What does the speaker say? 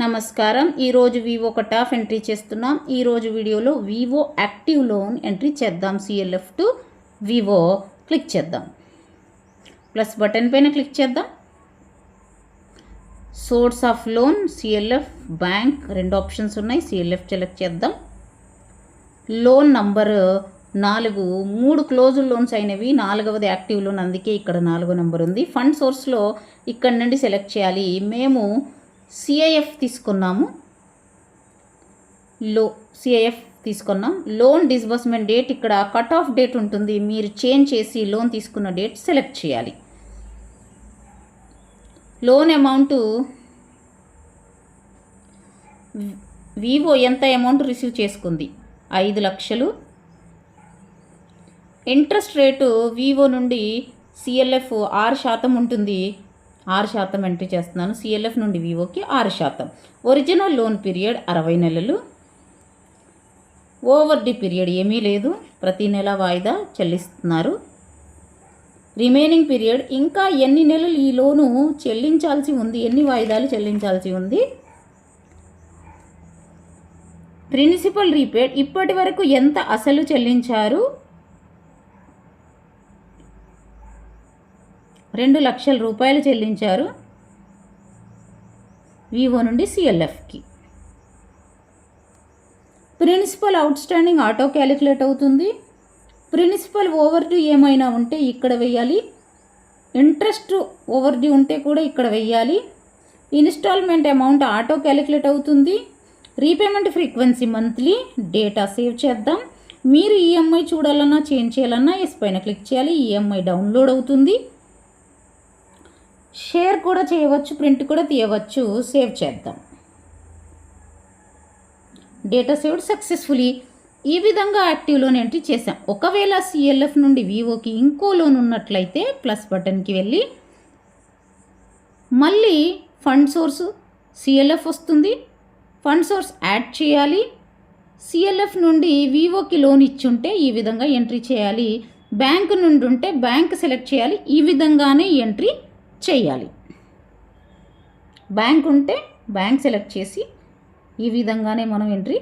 నమస్కారం. ఈరోజు Vivo cut off entry చేస్తున్నాం. ఈరోజు వీడియోలో వివో యాక్టివ్ లోన్ ఎంట్రీ చేద్దాం. సిఎల్ఎఫ్ టు వివో క్లిక్ చేద్దాం. ప్లస్ బటన్ పైన క్లిక్ చేద్దాం. Source of loan CLF bank రెండు ఆప్షన్స్ ఉన్నాయి. సిఎల్ఎఫ్ సెలెక్ట్ చేద్దాం. లోన్ నంబర్ నాలుగు. మూడు క్లోజ్ లోన్స్ అయినవి. నాలుగవది యాక్టివ్ లోన్. అందుకే ఇక్కడ నాలుగో నెంబర్ ఉంది. ఫండ్ సోర్స్లో ఇక్కడ నుండి సెలెక్ట్ చేయాలి. మేము సిఐఎఫ్ తీసుకున్నాము. లో సిఐఎఫ్ తీసుకున్నాం. లోన్ డిస్బర్స్మెంట్ డేట్ ఇక్కడ కట్ ఆఫ్ డేట్ ఉంటుంది. మీరు చేంజ్ చేసి లోన్ తీసుకున్న డేట్ సెలెక్ట్ చేయాలి. లోన్ అమౌంట్ వివో ఎంత అమౌంట్ రిసీవ్ చేసుకుంది? ఐదు లక్షలు. ఇంట్రెస్ట్ రేటు వివో నుండి సిఎల్ఎఫ్ ఆరు శాతం ఉంటుంది. ఆరు శాతం ఎంట్రీ చేస్తున్నాను. సిఎల్ఎఫ్ నుండి వివోకి ఆరు శాతం. ఒరిజినల్ లోన్ పీరియడ్ అరవై నెలలు. ఓవర్ డి పీరియడ్ ఏమీ లేదు. ప్రతి నెల వాయిదా చెల్లిస్తున్నారు. రిమైనింగ్ పీరియడ్ ఇంకా ఎన్ని నెలలు ఈ లోను చెల్లించాల్సి ఉంది? ఎన్ని వాయిదాలు చెల్లించాల్సి ఉంది? ప్రిన్సిపల్ రీపేడ్ ఇప్పటి వరకు ఎంత అసలు చెల్లించారు? రెండు లక్షల రూపాయలు చెల్లించారు వివో నుండి సిఎల్ఎఫ్కి. Principal outstanding auto calculate అవుతుంది. ప్రిన్సిపల్ ఓవర్ డ్యూ ఏమైనా ఉంటే ఇక్కడ వెయ్యాలి. ఇంట్రెస్ట్ ఓవర్ డ్యూ ఉంటే కూడా ఇక్కడ వెయ్యాలి. ఇన్స్టాల్మెంట్ అమౌంట్ ఆటో క్యాలిక్యులేట్ అవుతుంది. Repayment frequency monthly data save చేద్దాం. మీరు ఈఎంఐ చూడాలన్నా చేంజ్ చేయాలన్నా ఎస్ పైన క్లిక్ చేయాలి. ఈఎంఐ డౌన్లోడ్ అవుతుంది. షేర్ కూడా చేయవచ్చు ప్రింట్ కూడా తీయవచ్చు. సేవ్ చేద్దాం. Data saved successfully. ఈ విధంగా యాక్టివ్ లోన్ ఎంట్రీ చేసాం ఒకవేళ సిఎల్ఎఫ్ నుండి వివోకి ఇంకో లోన్ ఉన్నట్లయితే ప్లస్ బటన్కి వెళ్ళి మళ్ళీ ఫండ్ సోర్స్ సిఎల్ఎఫ్ వస్తుంది. ఫండ్ సోర్స్ యాడ్ చేయాలి. సిఎల్ఎఫ్ నుండి వివోకి లోన్ ఇచ్చుంటే ఈ విధంగా ఎంట్రీ చేయాలి. బ్యాంక్ నుండి ఉంటే బ్యాంక్ సెలెక్ట్ చేయాలి. ఈ విధంగానే ఎంట్రీ చేయాలి. బ్యాంక్ ఉంటే బ్యాంక్ సెలెక్ట్ చేసి ఈ విధంగానే మనం ఎంట్రీ